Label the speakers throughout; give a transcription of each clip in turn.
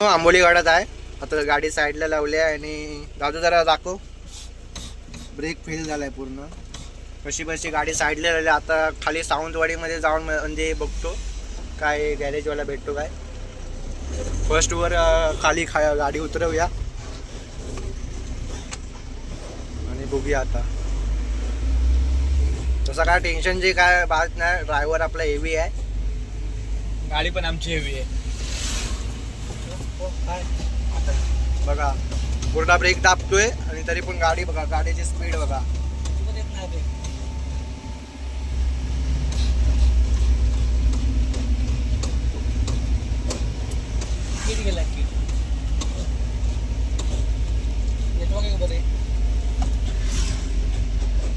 Speaker 1: हो, आंबोली गाडात आहे. आता गाडी साईडला लावली आहे आणि दादू जरा दाखव. ब्रेक फेल झालाय पूर्ण. कशी बशी गाडी साईडला लावली आता खाली सावंतवाडीमध्ये जाऊन म्हणजे बघतो. काय गॅरेजवाला भेटतो काय. फर्स्टवर खाली खा गाडी उतरवूया. आणि बघूया आता. तसं काय टेन्शनची काय बात नाही ड्रायव्हर आपला हेवी आहे.
Speaker 2: गाडी पण आमची हेवी आहे.
Speaker 1: बघा पूर्ण ब्रेक दाबतोय आणि तरी पण गाडी बघा गाडीची स्पीड बघा.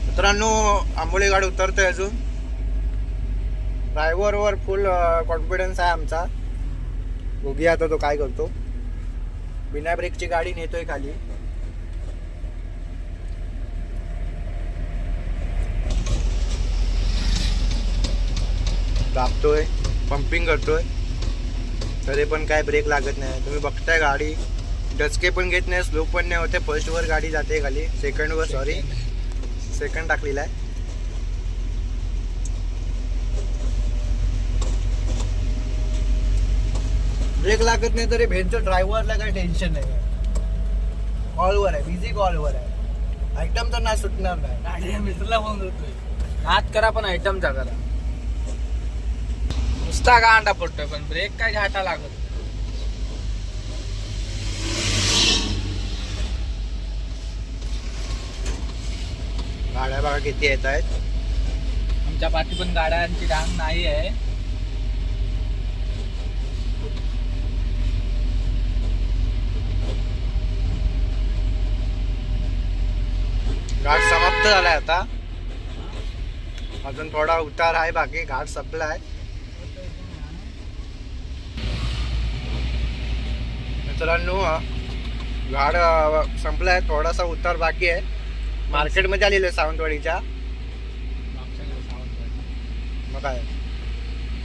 Speaker 1: मित्रांनो आंबोली गाडी उतरतोय अजून. ड्रायव्हरवर फुल कॉन्फिडन्स आहे आमचा. बघूया आता तो काय करतो? बिना ब्रेकची गाडी नेतोय खाली. दाबतोय पंपिंग करतोय. तरी पण काय ब्रेक लागत नाही. तुम्ही बघताय गाडी. डचके पण घेत नाही स्लो पण नाही होते फर्स्टवर गाडी जाते खाली. सेकंडवर सॉरी सेकंड टाकलेला आहे. ब्रेक लागत नाही तरी भेटचं ड्रायव्हरला काही टेन्शन नाही. कॉलवर आहे. बिझी कॉलवर आहे. आयटम तर नाही सुटणार नाही.
Speaker 2: मित्राला फोन करतोय. हात करा पण आयटमचा करा नुसता गांडा पडतोय पण ब्रेक काय घाटा लागत
Speaker 1: गाड्या बघा किती येत आहेत
Speaker 2: आमच्या पाठी पण गाड्यांची रांग नाही आहे.
Speaker 1: समाप्त झालाय आता. अजून थोडा उतार आहे बाकी घाट संपलाय. मित्रांनो घाट संपलाय. थोडासा उतार बाकी आहे. मार्केटमध्ये आलेलो आहे सावंतवाडीच्या. मग काय?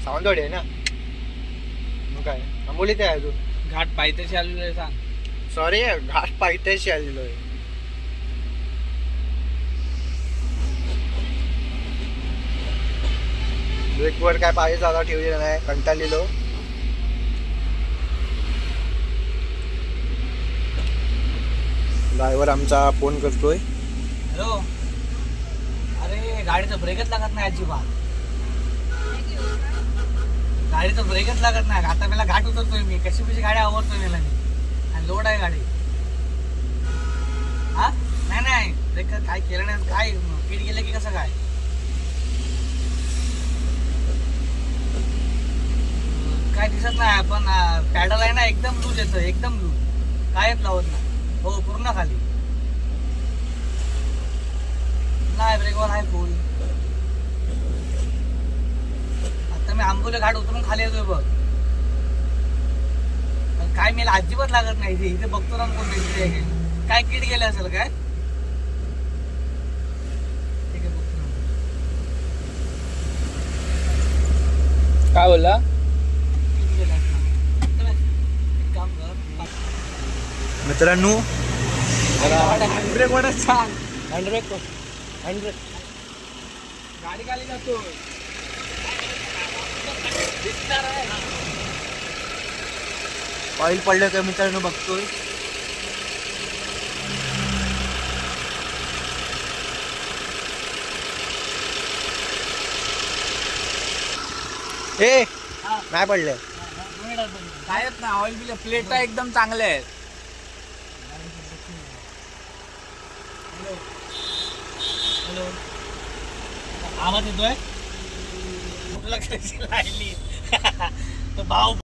Speaker 1: सावंतवाडी आहे ना? मग काय? आंबोली ते आहे अजून.
Speaker 2: घाट पायथ्याशी आलेलो आहे सांग.
Speaker 1: सॉरी घाट पायथ्याशी आलेलो आहे. ब्रेकवर काय पाहिजे जागा ठेवलेला नाही कंटाळलेलो ड्रायव्हर आमचा फोन करतोय.
Speaker 2: हॅलो. अरे गाडीचं ब्रेकच लागत नाही अजिबात. गाडीचं ब्रेकच लागत नाही. आता मला घाट उतरतोय मी. कशी कशी गाडी आवडतोय मला मी. आणि लोड आहे गाडी. हा? नाही नाही. ब्रेक काय केलं नाही. काय? पीठ गेलं की कसं काय? काय दिसत नाही पण पॅडल आहे ना एकदम लूज येतं एकदम लूज कायच लावत नाही. हो पूर्ण खाली. नाही ब्रेकवर आहे फुल आता मी आंबोले घाट उतरून खाली येतोय बघ. काय मला अजिबात लागत नाही इथे इथे बघतो ना कोण भेटले काय किट गेले असेल काय?
Speaker 3: काय बोलला
Speaker 2: किट गेले असणार. चला, एक काम कर
Speaker 1: मित्रांनो
Speaker 2: ब्रेक वाटत सांग.
Speaker 1: हँडब्रेक हँडब्रेक
Speaker 2: गाडी खाली जातो
Speaker 1: ऑइल पडलं का मित्रांनो बघतोय. ए. नाही पडले.
Speaker 2: कायच ना ऑइल बिल.
Speaker 3: प्लेटा एकदम चांगल्या आहेत.
Speaker 2: हॅलो. आवाज येतोय? कुठला कशी राहिली तो भाऊ